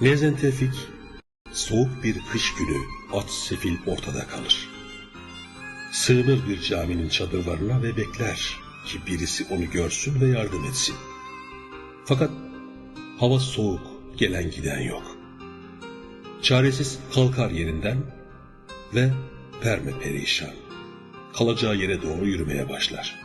Nezen Tevfik, soğuk bir kış günü aç sefil ortada kalır. Sığınır bir caminin çadırlarına ve bekler ki birisi onu görsün ve yardım etsin. Fakat hava soğuk, gelen giden yok. Çaresiz kalkar yerinden ve perme perişan. Kalacağı yere doğru yürümeye başlar.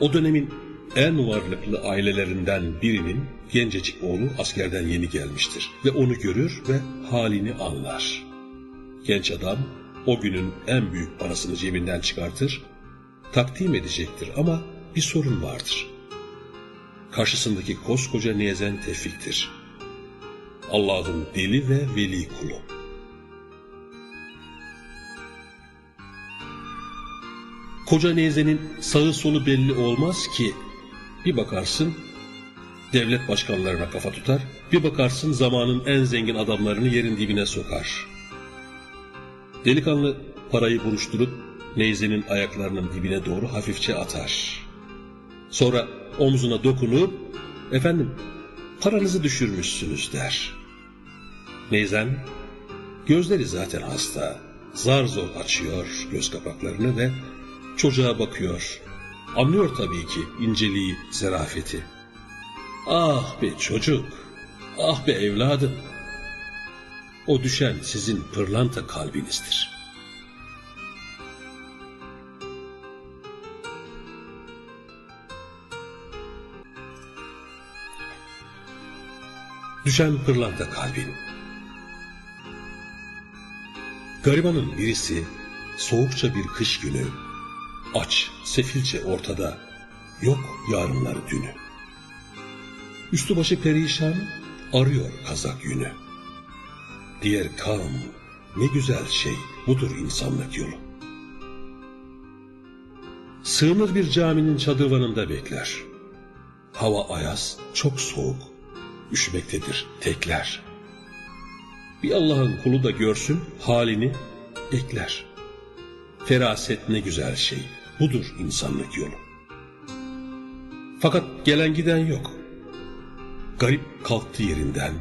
O dönemin en varlıklı ailelerinden birinin gencecik oğlu askerden yeni gelmiştir ve onu görür ve halini anlar. Genç adam o günün en büyük parasını cebinden çıkartır, takdim edecektir ama bir sorun vardır. Karşısındaki koskoca Nezen Tevfik'tir. Allah'ın deli ve veli kulu. Koca Nezen'in sağı solu belli olmaz ki bir bakarsın devlet başkanlarına kafa tutar, bir bakarsın zamanın en zengin adamlarını yerin dibine sokar. Delikanlı parayı buruşturup Neyze'nin ayaklarının dibine doğru hafifçe atar. Sonra omzuna dokunup, efendim paranızı düşürmüşsünüz der. Neyzen, gözleri zaten hasta, zar zor açıyor göz kapaklarını ve çocuğa bakıyor. Anlıyor tabii ki inceliği, zerafeti. Ah be çocuk, ah be evladım. O düşen sizin pırlanta kalbinizdir. Düşen pırlanta kalbin. Garibanın birisi soğukça bir kış günü, aç, sefilce ortada, yok yarınları dünü. Üstü başı perişan, arıyor kazak yünü. Diğer kam, ne güzel şey, budur insanlık yolu. Sığınır bir caminin çadırvanında bekler. Hava ayaz, çok soğuk, üşümektedir tekler. Bir Allah'ın kulu da görsün halini ekler. Feraset ne güzel şey, budur insanlık yolu. Fakat gelen giden yok. Garip kalktı yerinden,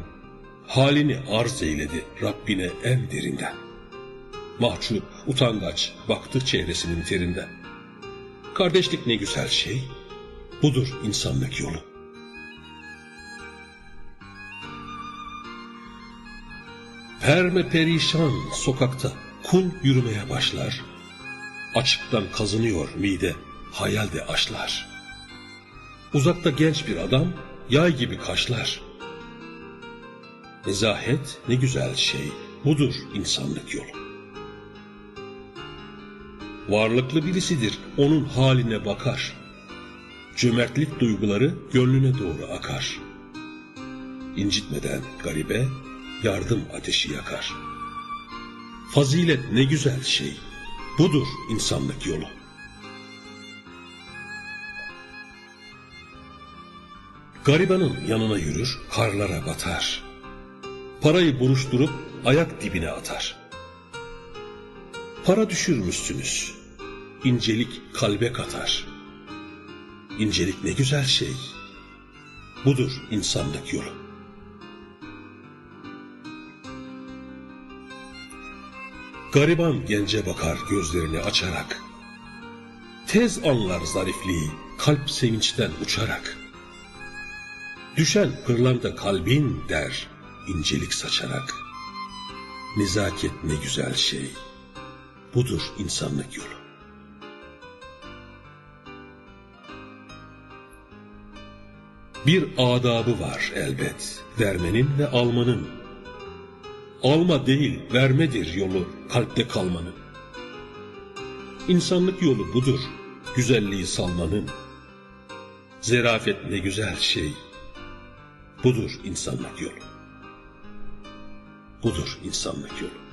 halini arz eyledi Rabbine en derinden. Mahcup, utangaç baktı çehresinin terinden. Kardeşlik ne güzel şey, budur insanlık yolu. Perme perişan sokakta kul yürümeye başlar. Açıktan kazınıyor mide, hayalde aşlar. Uzakta genç bir adam yay gibi kaşlar. Nezahet ne güzel şey, budur insanlık yolu. Varlıklı birisidir, onun haline bakar. Cömertlik duyguları gönlüne doğru akar. İncitmeden garibe yardım ateşi yakar. Fazilet ne güzel şey, budur insanlık yolu. Garibanın yanına yürür, karlara batar. Parayı buruşturup ayak dibine atar. Para düşürmüşsünüz, incelik kalbe katar. İncelik ne güzel şey, budur insanlık yolu. Gariban gence bakar gözlerini açarak. Tez anlar zarifliği, kalp sevinçten uçarak. Düşen pırlanta kalbin der, incelik saçarak. Nezaket ne güzel şey, budur insanlık yolu. Bir adabı var elbet, vermenin ve almanın. Alma değil, vermedir yolu kalpte kalmanın. İnsanlık yolu budur, güzelliği salmanın. Zerafet ne güzel şey, budur insanlık yolu. Budur insanlık yolu.